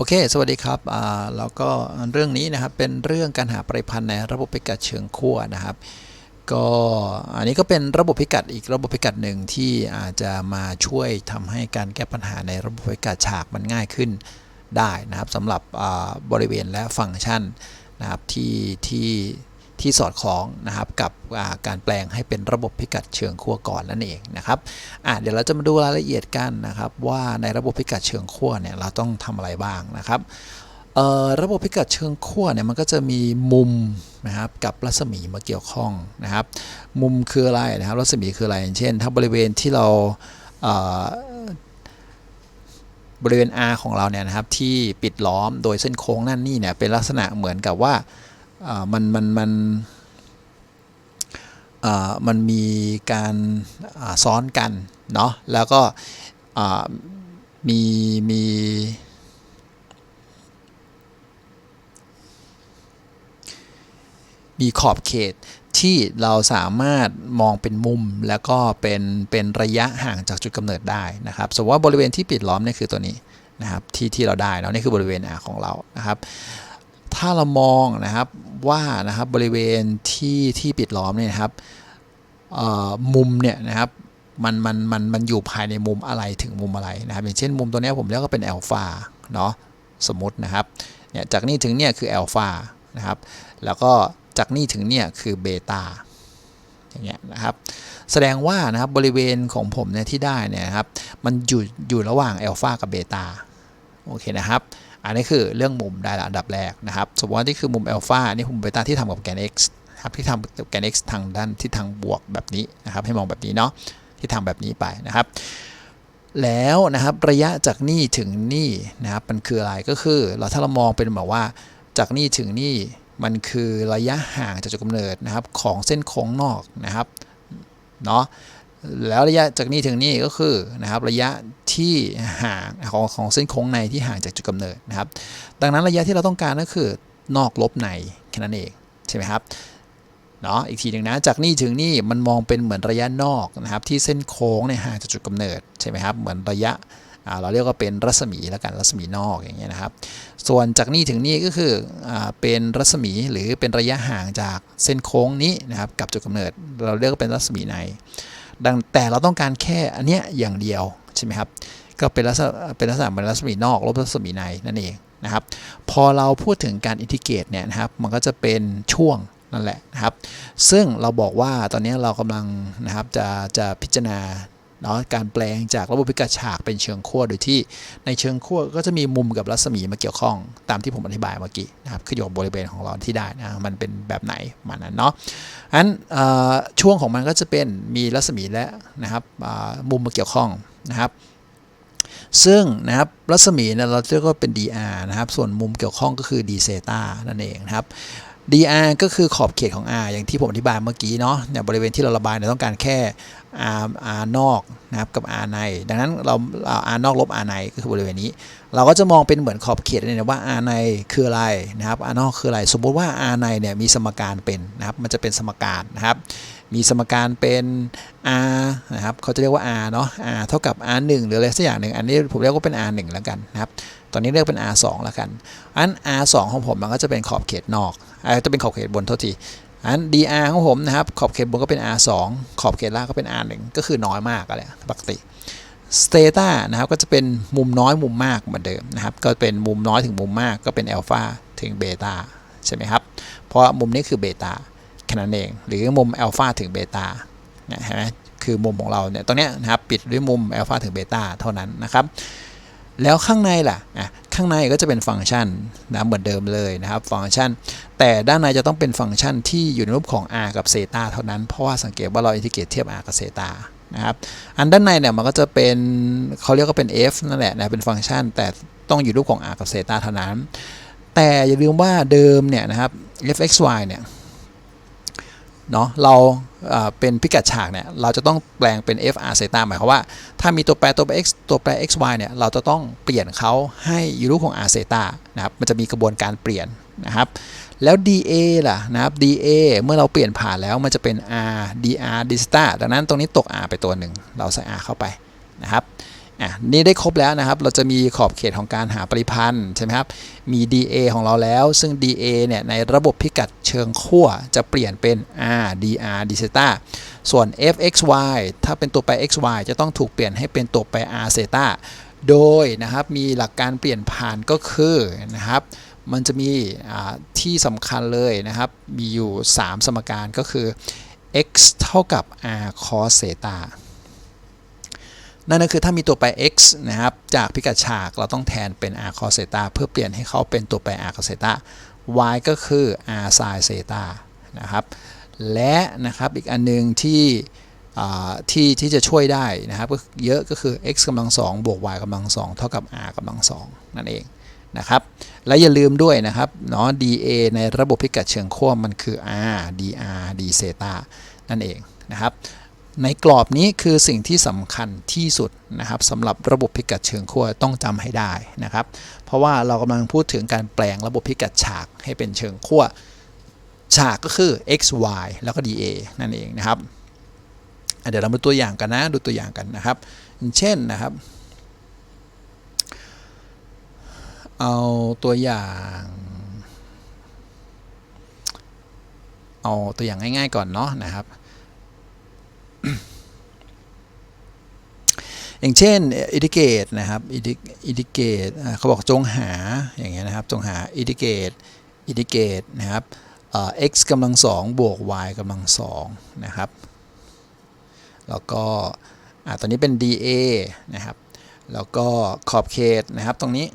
โอเค สวัสดีครับอ่าแล้วก็เรื่องนี้นะครับเป็นเรื่องการหาปริพันธ์ในระบบพิกัดเชิงขั้วนะครับ ก็อันนี้ก็เป็นระบบพิกัดอีกระบบพิกัดหนึ่งที่อาจจะมาช่วยทำให้การแก้ปัญหาในระบบพิกัดฉากมันง่ายขึ้นได้นะครับสำหรับบริเวณและฟังก์ชันนะครับที่ที่ ที่สอดคล้องนะครับกับการแปลงให้เป็นระบบพิกัดเชิงขั้วก่อนนั่นเองนะครับอะเดี๋ยวเราจะมาดูรายละเอียดกันนะครับว่าในระบบพิกัดเชิงขั้วเนี่ยเราต้องทำอะไรบ้างนะครับเอ่อระบบพิกัดเชิงขั้วเนี่ยมันก็จะมีมุมนะครับกับรัศมีมาเกี่ยวข้องนะครับ มุมคืออะไรนะครับ รัศมีคืออะไรอย่างเช่น ถ้าบริเวณที่เราเอ่อบริเวณ R ของเราเนี่ยนะครับที่ปิดล้อมโดยเส้นโค้งนั่นนี่เนี่ยเป็นลักษณะเหมือนกับว่า มันมันมันมันมีการซ้อนกันเนาะแล้วก็มีมีมีขอบเขตที่เราสามารถมองเป็นมุมแล้วก็เป็นเป็นระยะห่างจากจุดกำเนิดได้นะครับสมมติว่าบริเวณที่ปิดล้อมนี่คือตัวนี้นะครับที่ที่เราได้เนาะนี่คือบริเวณ R ของเรานะครับ ถ้าเรามองนะครับ ว่านะครับบริเวณที่ที่ปิดล้อมเนี่ยนะครับมุมเนี่ยนะครับมันมันมันมันอยู่ภายในมุมอะไรถึงมุมอะไรนะครับ อย่างเช่นมุมตัวนี้ผมเรียกว่าเป็นแอลฟาเนาะสมมตินะครับเนี่ยจากนี่ถึงเนี่ยคือแอลฟานะครับแล้วก็จากนี่ถึงเนี่ยคือเบต้าอย่างเงี้ยนะครับแสดงว่านะครับบริเวณของผมเนี่ยที่ได้เนี่ยครับมันอยู่อยู่ระหว่างแอลฟากับเบต้า โอเคนะครับอันนี้คือเรื่องมุมได้ละอันดับแรกนะครับ สมมติว่านี่คือมุมอัลฟานี่มุมเบต้าที่ทำกับแกน x ครับที่ทำกับแกน x ทางด้านที่ทางบวกแบบนี้นะครับ ให้มองแบบนี้เนาะที่ทำแบบนี้ไปนะครับ แล้วนะครับระยะจากนี่ถึงนี่นะครับมันคืออะไรก็คือ เราถ้าเรามองเป็นแบบว่าจากนี่ถึงนี่มันคือระยะห่างจากจุดกำเนิดนะครับของเส้นโค้งนอกนะครับเนาะ แล้วระยะจากนี่ถึงนี่ก็คือนะครับระยะที่ห่างของของเส้นโค้งในที่ห่างจากจุดกำเนิดนะครับ ดังนั้นระยะที่เราต้องการก็คือนอกลบในแค่นั้นเองใช่ไหมครับเนาะอีกทีหนึ่งนะจากนี่ถึงนี่มันมองเป็นเหมือนระยะนอกนะครับ ที่เส้นโค้งในยห่างจากจุดกำเนิดใช่ไหมครับเหมือนระยะเราเรียกว่าเป็นรัศมีแล้วกันรัศมีนอกอย่างเงี้ยนะครับ ส่วนจากนี่ถึงนี่ก็คืออเป็นรัศมีหรือเป็นระยะห่างจากเส้นโค้งนี้นะครับกับจุดกำเนิด เราเรียกว่าเป็นรัศมีใน ดังแต่เราต้องการแค่อันเนี้ยอย่างเดียวใช่ไหมครับก็เป็นลักษณะเป็นลักษณะเหมือนรัศมีนอกลบรัศมีในนั่นเองนะครับพอเราพูดถึงการอินทิเกรตเนี่ยนะครับมันก็จะเป็นช่วงนั่นแหละนะครับ ซึ่งเราบอกว่าตอนนี้เรากำลังนะครับจะจะพิจารณา เนาะการแปลงจากระบบพิกัดฉากเป็นเชิงขั้วโดยที่ในเชิงขั้วก็จะมีมุมกับรัศมีมาเกี่ยวข้องตามที่ผมอธิบายเมื่อกี้นะครับขึ้นอยู่กับบริเวณของเราที่ได้นะมันเป็นแบบไหนมันนั้นเนาะอันช่วงของมันก็จะเป็นมีรัศมีและนะครับมุมมาเกี่ยวข้องนะครับซึ่งนะครับรัศมีเนี่ยเราเรียกว่าเป็น dr นะครับ ส่วนมุมเกี่ยวข้องก็คือ d เซตานั่นเองนะครับ dr ก็คือขอบเขตของ r อย่างที่ผมอธิบายเมื่อกี้เนาะเนี่ยบริเวณที่เราระบายเนี่ยต้องการแค่ r r นอกนะครับกับ r ใน ดังนั้นเรา r นอกลบ r ในก็คือบริเวณนี้ เราก็จะมองเป็นเหมือนขอบเขตเลยนะว่า r ในคืออะไรนะครับ r นอกคืออะไร สมมุติว่า r ในเนี่ยมีสมการเป็นนะครับ มันจะเป็นสมการนะครับ มีสมการเป็น r นะครับเขาจะเรียกว่า r เนาะ r เท่ากับ r 1หรืออะไรสักอย่างหนึ่งอันนี้ผมเรียกว่าเป็น r 1แล้วกันนะครับตอนนี้เรียกเป็น r 2 แล้วกัน อัน r 2 ของผมมันก็จะเป็นขอบเขตนอกอาจะเป็นขอบเขตบนเท่าที อัน dr ของผมนะครับ ขอบเขตบนก็เป็น r 2ขอบเขตล่างก็เป็น r 1ก็คือน้อยมากอะไรปกติสเตต้านะครับก็จะเป็นมุมน้อยมุมมากเหมือนเดิมนะครับ ก็เป็นมุมน้อยถึงมุมมากก็เป็นอัลฟาถึงเบต้าใช่ไหมครับ เพราะมุมนี้คือเบต้าแค่นั้นเอง หรือมุมอัลฟาถึงเบต้าเนี่ยเห็นไหมคือมุมของเราเนี่ยตรงเนี้ยนะครับปิดด้วยมุมอัลฟาถึงเบต้าเท่านั้นนะครับ แล้วข้างในล่ะ ข้างในก็จะเป็นฟังก์ชันนะเหมือนเดิมเลยนะครับฟังก์ชัน แต่ด้านในจะต้องเป็นฟังก์ชันที่อยู่ในรูปของ r กับเซตาเท่านั้นเพราะว่าสังเกตว่าเราอินทิเกรตเทียบ r กับเซตานะครับอันด้านในเนี่ยมันก็จะเป็นเขาเรียกก็เป็น f นั่นแหละนะเป็นฟังก์ชัน แต่ต้องอยู่รูปของ r กับเซตาเท่านั้น แต่อย่าลืมว่าเดิมเนี่ยนะครับ f(x,y) เนี่ย เนาะเราเป็นพิกัดฉากเนี่ยเราจะต้องแปลงเป็น f r เซตาหมายความว่า ถ้ามีตัวแปรตัวแปร x ตัวแปร x y เนี่ยเราจะต้องเปลี่ยนเขาให้อยู่รูปของ r เซตานะครับมันจะมีกระบวนการเปลี่ยนนะครับแล้ว dA ล่ะนะครับ dA เมื่อเราเปลี่ยนผ่านแล้วมันจะเป็น r dr d สตาดังนั้นตรงนี้ตก r ไปตัวหนึ่งเราใส่ r เข้าไปนะครับ อะนี่ได้ครบแล้วนะครับ เราจะมีขอบเขตของการหาปริพันธ์ใช่ไหมครับ มี dA ของเราแล้ว ซึ่ง dA เนี่ยในระบบพิกัดเชิงขั้วจะเปลี่ยนเป็น r dr d เซตาส่วน fxy ถ้าเป็นตัวแปร xy จะต้องถูกเปลี่ยนให้เป็นตัวแปร r เซตาโดยนะครับมีหลักการเปลี่ยนผ่านก็คือนะครับมันจะมีที่สำคัญเลยนะครับ มีอยู่ 3 สมการก็คือ x เท่ากับ r cos เซตา นั่นก็คือถ้ามีตัวแปร x นะครับ จากพิกัดฉากเราต้องแทนเป็น r cos เซตาเพื่อเปลี่ยนให้เขาเป็นตัวแปร r cos เซตา y ก็คือ r sin เซตานะครับ และนะครับอีกอันนึงที่ที่ที่จะช่วยได้นะครับก็เยอะก็คือ x กำลัง2บวก y กำลัง2เท่ากับ r กำลัง2นั่นเองนะครับและอย่าลืมด้วยนะครับเนาะ dA ในระบบพิกัดเชิงขั้วมันคือ r dr d เซตานั่นเองนะครับ ในกรอบนี้คือสิ่งที่สำคัญที่สุดนะครับสำหรับระบบพิกัดเชิงขั้วต้องจำให้ได้นะครับ เพราะว่าเรากำลังพูดถึงการแปลงระบบพิกัดฉากให้เป็นเชิงขั้วฉากก็คือ x y แล้วก็ dA นั่นเองนะครับเดี๋ยวเรามาตัวอย่างกันนะดูตัวอย่างกันนะครับ เช่นนะครับ เอาตัวอย่างเอาตัวอย่างง่ายๆก่อนเนาะนะครับ อย่างเช่นอิดิเกตนะครับอิดิเกตเขาบอกจงหาอย่างเงี้ยนะครับจงหาอิดิเกตอิดิเกตนะครับ x กำลังสองบวก y กำลังสองนะครับ แล้วก็ตัวนี้เป็น dA นะครับ แล้วก็ขอบเขตนะครับตรงนี้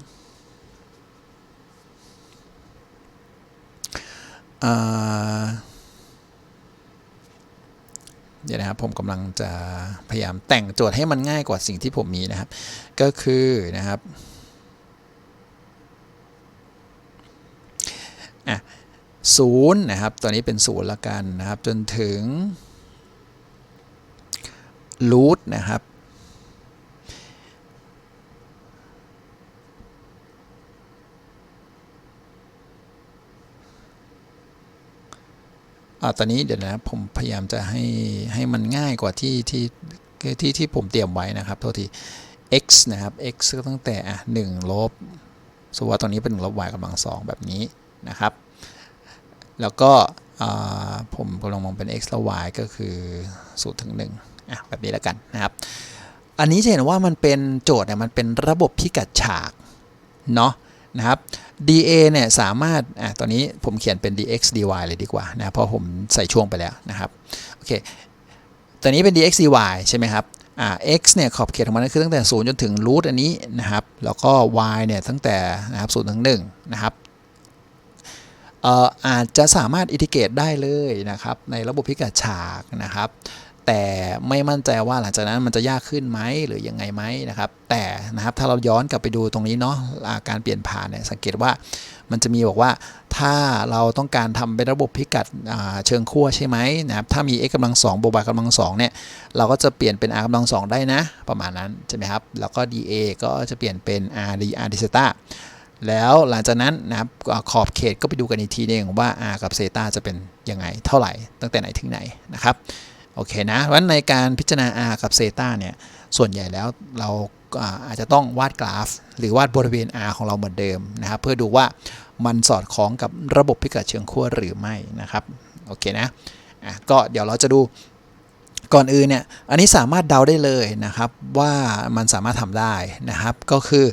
เดี๋ยวนะครับผมกำลังจะพยายามแต่งโจทย์ให้มันง่ายกว่าสิ่งที่ผมมีนะครับ ก็คือนะครับอะศูนย์นะครับตัวนี้เป็นศูนย์ละกันนะครับ จนถึงรูทนะครับ ตอนนี้เดี๋ยวนะผมพยายามจะให้ให้มันง่ายกว่าที่ที่ที่ที่ผมเตรียมไว้นะครับโทษที x นะครับ x ก็ตั้งแต่อะ1ลบสมมติว่าตรงนี้เป็นลบ y กำลังสองแบบนี้นะครับ แล้วก็ผมกำลังมองเป็น x และ y ก็คือ0ถึง1อะแบบนี้แล้วกันนะครับ อันนี้จะเห็นว่ามันเป็นโจทย์เนี่ยมันเป็นระบบพิกัดฉากเนาะ นะครับ dA เนี่ยสามารถอะตอนนี้ผมเขียนเป็น dx dy เลยดีกว่านะเพราะผมใส่ช่วงไปแล้วนะครับโอเคตัวนี้เป็น dx dy ใช่ไหมครับอ่า x เนี่ยขอบเขตของมันคือตั้งแต่ 0 จนถึงรูทอันนี้นะครับ แล้วก็ y เนี่ยตั้งแต่นะครับ0ถึง1นะครับเอ่ออาจจะสามารถอิทิเกตได้เลยนะครับในระบบพิกัดฉากนะครับ แต่ไม่มั่นใจว่าหลังจากนั้นมันจะยากขึ้นไหมหรือยังไงไหมนะครับ แต่นะครับถ้าเราย้อนกลับไปดูตรงนี้เนาะการเปลี่ยนผ่านเนี่ยสังเกตว่ามันจะมีบอกว่าถ้าเราต้องการทำเป็นระบบพิกัดเชิงขั้วใช่ไหมนะครับถ้ามี x กำลังสองบวก y กำลังสองเนี่ยเราก็จะเปลี่ยนเป็น r กำลังสองได้นะ ประมาณนั้นใช่ไหมครับแล้วก็ dA ก็จะเปลี่ยนเป็น r d r d เซตาแล้วหลังจากนั้นนะครับขอบเขตก็ไปดูกันอีกทีนึงว่า r กับเซตาจะเป็นยังไงเท่าไหร่ตั้งแต่ไหนถึงไหนนะครับ โอเคนะเพราะในการพิจารณา r กับเซตาเนี่ย ส่วนใหญ่แล้วเราอาจจะต้องวาดกราฟ หรือวาดบริเวณ r ของเราเหมือนเดิมนะครับ เพื่อดูว่ามันสอดคล้องกับระบบพิกัดเชิงขั้วหรือไม่นะครับ โอเคนะะก็เดี๋ยวเราจะดูก่อนอื่นเนี่ย อันนี้สามารถเดาได้เลยนะครับว่ามันสามารถทำได้นะครับ ก็คือ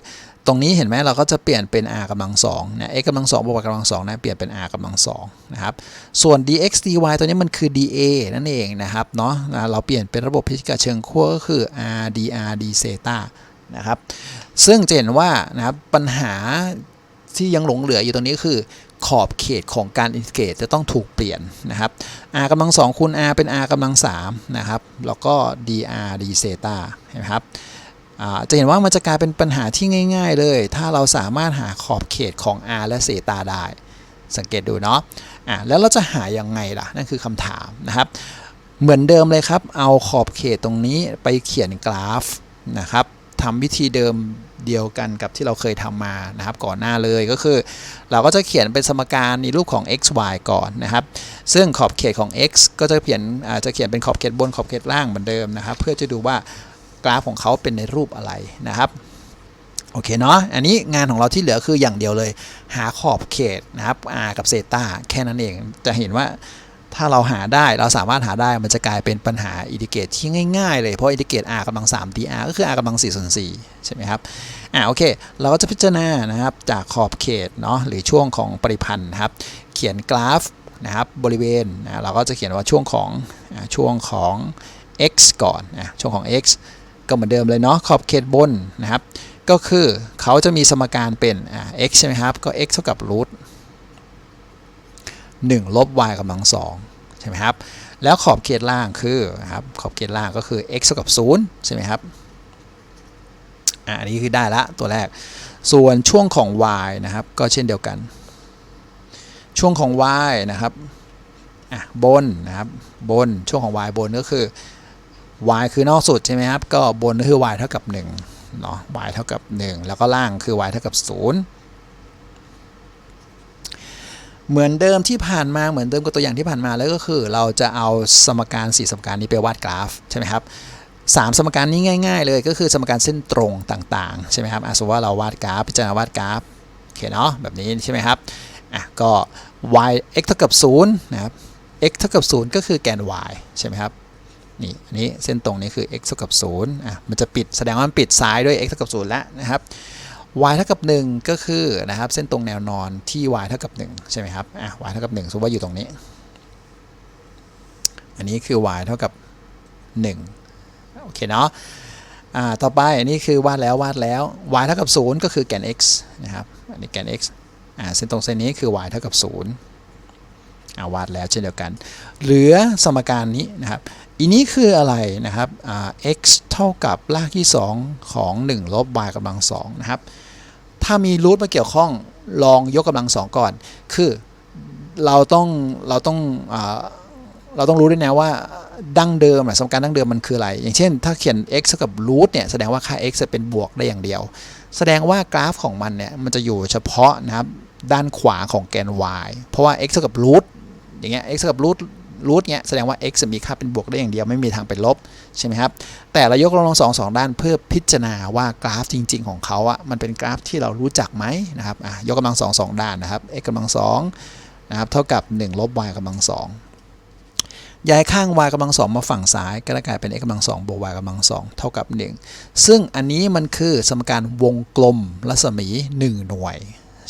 ตรงนี้เห็นไหมเราก็จะเปลี่ยนเป็น r กำลังสองนะ x กำลังสองบวกกำลังสองนะเปลี่ยนเป็น r กำลังสองนะครับส่วน dx dy ตัวนี้มันคือ dA นั่นเองนะครับเนาะเราเปลี่ยนเป็นระบบพิกัดเชิงขั้วก็คือ r dr d เซตานะครับซึ่งจะเห็นว่านะครับปัญหาที่ยังหลงเหลืออยู่ตรงนี้คือขอบเขตของการอินทิเกรตจะต้องถูกเปลี่ยนนะครับ r กำลังสองคูณ r เป็น r กำลังสามนะครับแล้วก็ dr d เซตาเห็นไหมครับ จะเห็นว่ามันจะกลายเป็นปัญหาที่ง่าย ๆ เลย ถ้าเราสามารถหาขอบเขตของ r และเซตาได้ สังเกตดูเนาะะแล้วเราจะหายังไงล่ะ นั่นคือคำถามนะครับ เหมือนเดิมเลยครับ เอาขอบเขตตรงนี้ไปเขียนกราฟนะครับทำวิธีเดิมเดียวกันกับที่เราเคยทำมานะครับก่อนหน้าเลยก็คือ เราก็จะเขียนเป็นสมการในรูปของ x y ก่อนนะครับ ซึ่งขอบเขตของ x ก็จะเขียนอาจจะเขียนเป็นขอบเขตบนขอบเขตล่างเหมือนเดิมนะครับ เพื่อจะดูว่า กราฟของเขาเป็นในรูปอะไรนะครับโอเคเนาะ อันนี้งานของเราที่เหลือคืออย่างเดียวเลย หาขอบเขตนะครับ r กับเซตาแค่นั้นเอง จะเห็นว่าถ้าเราหาได้เราสามารถหาได้มันจะกลายเป็นปัญหาอินดิเกตที่ง่ายๆ เลย เพราะอินดิเกต r กำลัง3 dr ก็คือ r กำลัง4ส่วน4ใช่ไหมครับ อ่าโอเค เราก็จะพิจารณานะครับจากขอบเขตเนาะหรือช่วงของปริพันธ์นะครับ เขียนกราฟนะครับบริเวณนะเราก็จะเขียนว่าช่วงของช่วงของ x ก่อนนะช่วงของ x ก็เหมือนเดิมเลยเนาะขอบเขตบนนะครับ ก็คือเขาจะมีสมการเป็นอ่า x ใช่ไหมครับ ก็ x เท่ากับรูท1ลบ y กำลัง2ใช่ไหมครับ แล้วขอบเขตล่างคือครับขอบเขตล่างก็คือ x เท่ากับ0ใช่ไหมครับอันนี้คือได้ละตัวแรก ส่วนช่วงของ y นะครับ ก็เช่นเดียวกัน ช่วงของ y นะครับบนนะครับบนช่วงของ y บนก็คือ y คือนอกสุดใช่ไหมครับ ก็บนคือ y เท่ากับ1เนาะ y เท่ากับ 1 แล้วก็ล่างคือ y เท่ากับ 0 เหมือนเดิมที่ผ่านมาเหมือนเดิมกับตัวอย่างที่ผ่านมาแล้วก็คือ เราจะเอาสมการ 4 สมการนี้ไปวาดกราฟใช่ไหมครับสามสมการนี้ง่าย ๆ เลยก็คือสมการเส้นตรงต่างๆใช่ไหมครับอะสมมติว่าเราวาดกราฟพิจารณาวาดกราฟโอเคเนาะแบบนี้ใช่ไหมครับอะก็ y x เท่ากับ0นะครับ x เท่ากับ0ก็คือแกน y ใช่ไหมครับ นี่อันนี้เส้นตรงนี้คือ x เท่ากับ0อะมันจะปิดแสดงว่ามันปิดซ้ายด้วย x เท่ากับ0แล้วนะครับ y เท่ากับ 1 ก็คือนะครับเส้นตรงแนวนอนที่ y เท่ากับ 1 ใช่ไหมครับอะ y เท่ากับ1สมมติว่าอยู่ตรงนี้ อันนี้คือ y เท่ากับ 1 โอเคเนาะอ่าต่อไปอันนี้คือวาดแล้ววาดแล้ว y เท่ากับ 0 ก็คือแกน x นะครับอันนี้แกน x อ่าเส้นตรงเส้นนี้คือ y เท่ากับ0อ่าวาดแล้วเช่นเดียวกัน เหลือสมการนี้นะครับ อันนี้คืออะไรนะครับ x เท่ากับรากที่ 2 ของ 1 ลบ y กำลัง2นะครับ ถ้ามีรูทมาเกี่ยวข้องลองยกกำลังสองก่อน คือเราต้องเราต้องอเราต้องรู้ด้วยนะว่าดั้งเดิมสมการดั้งเดิมมันคืออะไร อย่างเช่น ถ้าเขียน x เท่ากับรูทเนี่ยแสดงว่าค่า x จะเป็นบวกได้อย่างเดียว แสดงว่ากราฟของมันเนี่ยมันจะอยู่เฉพาะนะครับด้านขวาของแกน y เพราะว่า x เท่ากับรูทอย่างเงี้ย x เท่ากับรูท รูทเนี้ยแสดงว่า x จะมีค่าเป็นบวกได้อย่างเดียวไม่มีทางเป็นลบใช่ไหมครับแต่เรายกกำลังสองสองด้านเพื่อพิจารณาว่ากราฟจริง ๆ ของเขาอะมันเป็นกราฟที่เรารู้จักไหมนะครับอะยกกำลังสองสองด้านนะครับ x กำลังสองนะครับเท่ากับ 1 ลบ y กำลังสองย้ายข้าง y กำลังสองมาฝั่งซ้าย ก็จะกลายเป็น x กำลังสองบวก y กำลังสองเท่ากับ 1 ซึ่งอันนี้มันคือสมการวงกลมรัศมี 1 หน่วย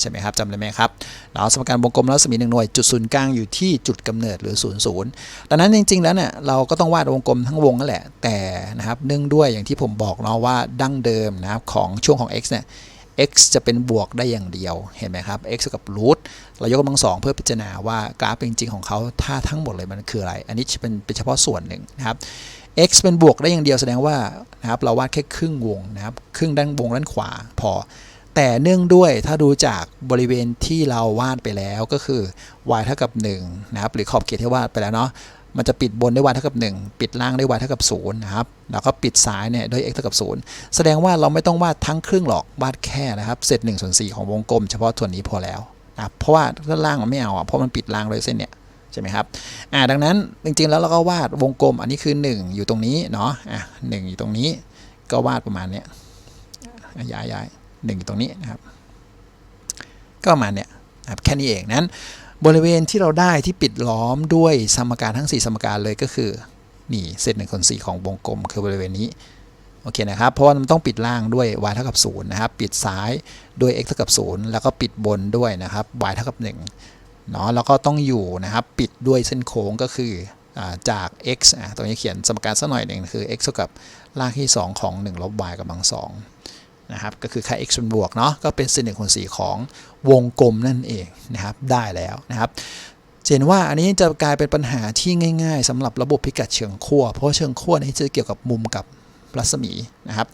ใช่ไหมครับจำได้ไหมครับเราสมการวงกลมรัศมีหนึ่งหน่วยจุดศูนย์กลางอยู่ที่จุดกำเนิดหรือศูนย์ศูนย์ดังนั้นจริง ๆ แล้วเนี่ยเราก็ต้องวาดวงกลมทั้งวงนั่นแหละ แต่นะครับเนื่องด้วยอย่างที่ผมบอกเนาะว่าดั้งเดิมนะครับของช่วงของ x เนี่ย x จะเป็นบวกได้อย่างเดียว เห็นไหมครับ x กับรูทเรายกกำลังสองเพื่อพิจารณาว่ากราฟจริง ๆ ของเขาถ้าทั้งหมดเลยมันคืออะไร อันนี้เป็นเป็นเฉพาะส่วนหนึ่งนะครับ x เป็นบวกได้อย่างเดียวแสดงว่านะครับเราวาดแค่ครึ่งวงนะครับ ครึ่งด้านวงด้านขวาพอ แต่เนื่องด้วยถ้าดูจากบริเวณที่เราวาดไปแล้วก็คือ y เท่ากับ1นะครับหรือขอบเขตที่วาดไปแล้วเนาะมันจะปิดบนด้วย y เท่ากับ 1 ปิดล่างด้วย y เท่ากับ0นะครับแล้วก็ปิดซ้ายเนี่ยด้วย x เท่ากับ 0 แสดงว่าเราไม่ต้องวาดทั้งครึ่งหรอกวาดแค่นะครับเศษ1ส่วน4ของวงกลมเฉพาะส่วนนี้พอแล้วนะเพราะว่าด้านล่างมันไม่เอาอะเพราะมันปิดล่างด้วยเส้นเนี่ยใช่ไหมครับอ่าดังนั้นจริงๆแล้วเราก็วาดวงกลมอันนี้คือ 1 อยู่ตรงนี้เนาะอะหอยู่ตรงนี้ก็วาดประมาณเนี้ยย้ายย้าย หนึ่งตรงนี้นะครับ ก็ประมาณเนี้ยครับแค่นี้เองนั้น บริเวณที่เราได้ที่ปิดล้อมด้วยสมการทั้ง 4 สมการเลยก็คือนี่เศษหนึ่งส่วนสี่ของวงกลมคือบริเวณนี้โอเคนะครับเพราะว่ามันต้องปิดล่างด้วย y เท่ากับ0นะครับปิดซ้ายด้วย x เท่ากับ0แล้วก็ปิดบนด้วยนะครับ y เท่ากับ1เนาะแล้วก็ต้องอยู่นะครับปิดด้วยเส้นโค้งก็คือจาก x อะตรงนี้เขียนสมการสักหน่อยหนึ่งคือ x เท่ากับรากที่ 2 ของ1ลบ y กำลัง2 นะครับก็คือค่า x เป็นบวกเนาะก็เป็นเศษหนึ่งส่วนสี่ของวงกลมนั่นเองนะครับได้แล้วนะครับเห็นว่าอันนี้จะกลายเป็นปัญหาที่ง่าย ๆสำหรับระบบพิกัดเชิงขั้วเพราะเชิงขั้วนี้จะเกี่ยวกับมุมกับรัศมีนะครับ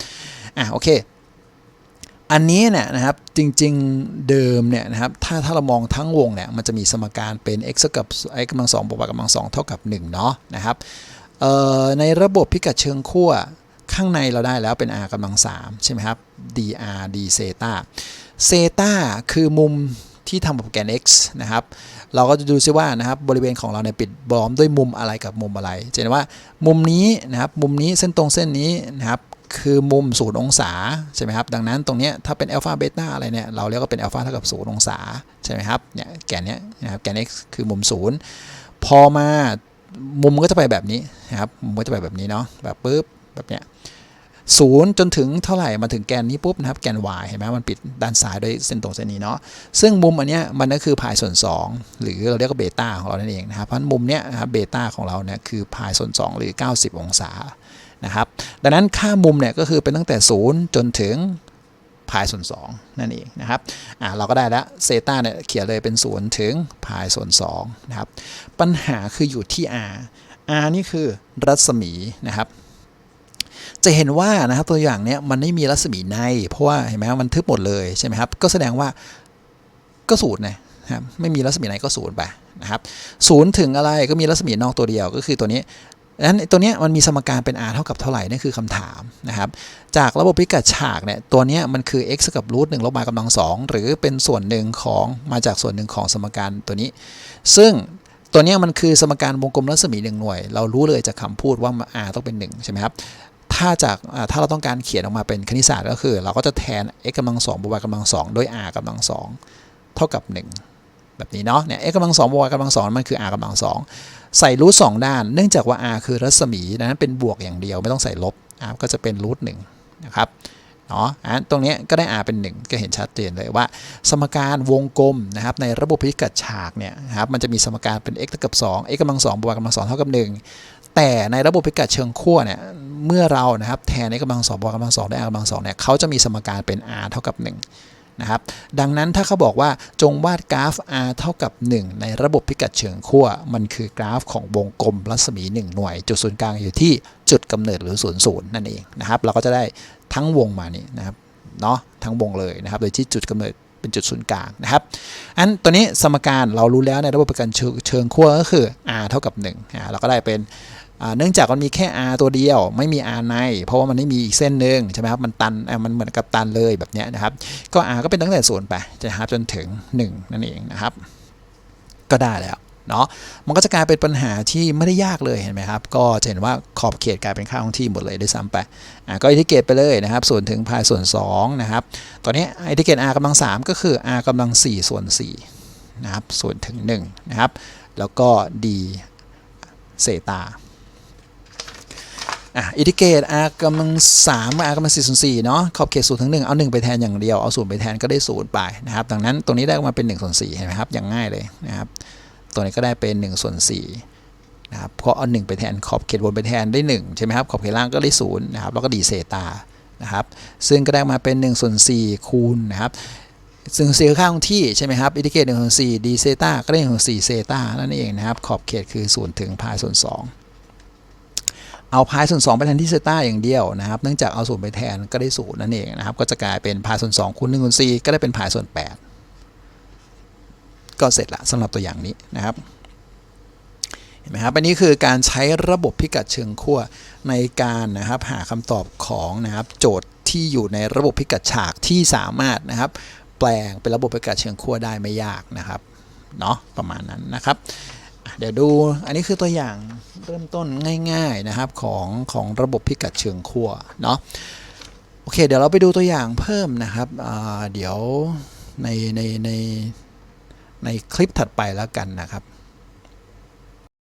อะโอเคอันนี้เนี่ยนะครับจริงๆเดิมเนี่ยนะครับถ้าถ้าเรามองทั้งวงเนี่ยมันจะมีสมการเป็น x กับ x กำลังสองบวก y กำลังสองเท่ากับ1เนาะนะครับในระบบพิกัดเชิงขั้ว ข้างในเราได้แล้วเป็น r กำลัง3ใช่ไหมครับ dr d เซตาเซตาคือมุมที่ทำกับแกน x นะครับ เราก็จะดูซิว่านะครับบริเวณของเราเนี่ยปิดบล้อมด้วยมุมอะไรกับมุมอะไรเห็นว่ามุมนี้นะครับมุมนี้เส้นตรงเส้นนี้นะครับคือมุมศูนย์องศาใช่ไหมครับดังนั้นตรงเนี้ยถ้าเป็นอัลฟาเบต้าอะไรเนี่ยเราเรียกว่าเป็นอัลฟาเท่ากับศูนย์องศาใช่ไหมครับเนี่ยแกนเนี้ยนะครับแกน x คือมุมศูนย์พอมามุมก็จะไปแบบนี้นะครับมุมก็จะไปแบบนี้เนาะแบบปุ๊บ แบบเนี้ยศูนย์จนถึงเท่าไหร่มาถึงแกนนี้ปุ๊บนะครับแกน y เห็นไหมมันปิดด้านซ้ายด้วยเส้นตรงเส้นนี้เนาะซึ่งมุมอันเนี้ยมันก็คือพายส่วน 2 หรือเราเรียกว่าเบต้าของเรานั่นเองนะครับเพราะฉะนั้นมุมเนี้ยนะครับเบต้าของเราเนี่ยคือพายส่วน 2 หรือ 90 องศานะครับดังนั้นค่ามุมเนี่ยก็คือเป็นตั้งแต่ 0 จนถึงพายส่วน 2 นั่นเองนะครับอ่าเราก็ได้แล้วเซต้าเนี่ยเขียนเลยเป็น 0 ถึงพายส่วน2นะครับปัญหาคืออยู่ที่ r r นี่คือรัศมีนะครับ จะเห็นว่านะครับตัวอย่างเนี้ยมันไม่มีรัศมีใน เพราะว่าเห็นไหมมันทึบหมดเลยใช่ไหมครับก็แสดงว่าก็ศูนย์นะครับไม่มีรัศมีในก็ศูนย์ไปนะครับศูนย์ถึงอะไรก็มีรัศมีนอกตัวเดียวก็คือตัวนี้ดังนั้นตัวนี้มันมีสมการเป็น r เท่ากับเท่าไหร่นั่นคือคำถามนะครับ จากระบบพิกัดฉากเนี่ยตัวเนี้ยมันคือ x กับรูทหนึ่งลบ y กำลังสองหรือเป็นส่วนหนึ่งของมาจากส่วนหนึ่งของสมการตัวนี้ ซึ่งตัวเนี้ยมันคือสมการวงกลมรัศมีหนึ่งหน่วย เรารู้เลยจากคำพูดว่า r ต้องเป็น1ใช่ไหมครับ ถ้าจากถ้าเราต้องการเขียนออกมาเป็นคณิตศาสตร์ก็คือ เราก็จะแทน x กำลังสองบวก y กำลังสองด้วย r กำลังสองเท่ากับ 1 แบบนี้เนาะเนี่ย x กำลังสองบวก y กำลังสองมันคือ r กำลังสองใส่รูทสองด้าน เนื่องจากว่า r คือรัศมีดังนั้นเป็นบวกอย่างเดียวไม่ต้องใส่ลบ r ก็จะเป็นรูทหนึ่งนะครับเนาะอะตรงนี้ก็ได้ r เป็น 1 ก็เห็นชัดเจนเลยว่า สมการวงกลมนะครับในระบบพิกัดฉากเนี่ยครับมันจะมีสมการเป็น x เท่ากับ2 x กำลังสองบวก y กำลังสองเท่ากับ 1 แต่ในระบบพิกัดเชิงขั้วเนี่ย เมื่อเรานะครับแทน x กำลังสองบวกกำลังสองได้ r กำลังสองเนี่ยเขาจะมีสมการเป็น r เท่ากับ1นะครับดังนั้นถ้าเขาบอกว่าจงวาดกราฟ r เท่ากับ 1 ในระบบพิกัดเชิงขั้วมันคือกราฟของวงกลมรัศมี 1 หน่วย จุดศูนย์กลางอยู่ที่จุดกำเนิดหรือศูนย์ศูนย์นั่นเองนะครับเราก็จะได้ทั้งวงมานี่นะครับเนาะทั้งวงเลยนะครับโดยที่จุดกำเนิดเป็นจุดศูนย์กลางนะครับ อันตัวนี้สมการเรารู้แล้วในระบบพิกัดเชิงขั้วก็คือ r เท่ากับ1เราก็ได้เป็น เนื่องจากมันมีแค่ r ตัวเดียว ไม่มี r ใน เพราะว่ามันไม่มีอีกเส้นหนึ่งใช่ไหมครับมันตันมันเหมือนกับตันเลยแบบนี้นะครับ ก็ r ก็เป็นตั้งแต่ศูนย์ไปจะหาจนถึง 1 นั่นเองนะครับ ก็ได้แล้วเนาะมันก็จะกลายเป็นปัญหาที่ไม่ได้ยากเลยเห็นไหมครับ ก็จะเห็นว่าขอบเขตกลายเป็นค่าของที่หมดเลยด้วยซ้ำไปอ่าก็อินทิเกรตไปเลยนะครับส่วนถึงพายส่วน2นะครับตอนนี้อินทิเกรต r กำลัง 3 ก็คือ r กำลัง 4 ส่วน4นะครับส่วนถึง1นะครับแล้วก็ d เซตา อะอิทิเกรต r กำลัง3 r กำลัง4ส่วน4เนาะขอบเขต0ถึง1เอา1ไปแทนอย่างเดียว เอา0ไปแทนก็ได้0ไปนะครับดังนั้นตรงนี้ได้ออกมาเป็น1ส่วน4เห็นไหมครับอย่างง่ายเลยนะครับตัวนี้ก็ได้เป็น1ส่วน4นะครับเพราะเอา1ไปแทนขอบเขตบนไปแทนได้1ใช่ไหมครับขอบเขตล่างก็ได้0นะครับแล้วก็ดีเซตานะครับซึ่งก็ได้มาเป็น1ส่วน4คูณนะครับซึ่งเซลค่าของที่ใช่ไหมครับอินทิเกรต1ส่วน4ดีเซตาก็ได้1ส่วน4เซตานั่นเองนะครับขอบเขตคือ0ถึงพายส่วน2 เอาพายส่วน2ไปแทนที่เซต้าอย่างเดียวนะครับเนื่องจากเอาศูนย์ไปแทนก็ได้ศูนย์นั่นเองนะครับ ก็จะกลายเป็นพายส่วน2คูณ1คูณ4ก็ได้เป็นพายส่วน 8 ก็เสร็จละสำหรับตัวอย่างนี้นะครับเห็นไหมครับอันนี้คือการใช้ระบบพิกัดเชิงขั้วในการนะครับหาคำตอบของนะครับโจทย์ที่อยู่ในระบบพิกัดฉากที่สามารถนะครับ แปลงเป็นระบบพิกัดเชิงขั้วได้ไม่ยากนะครับเนาะประมาณนั้นนะครับ เดี๋ยวดูอันนี้คือตัวอย่างเริ่มต้นง่ายๆนะครับของของระบบพิกัดเชิงขั้วเนาะโอเค เดี๋ยวเราไปดูตัวอย่างเพิ่มนะครับเดี๋ยวในในในในคลิปถัดไปแล้วกันนะครับ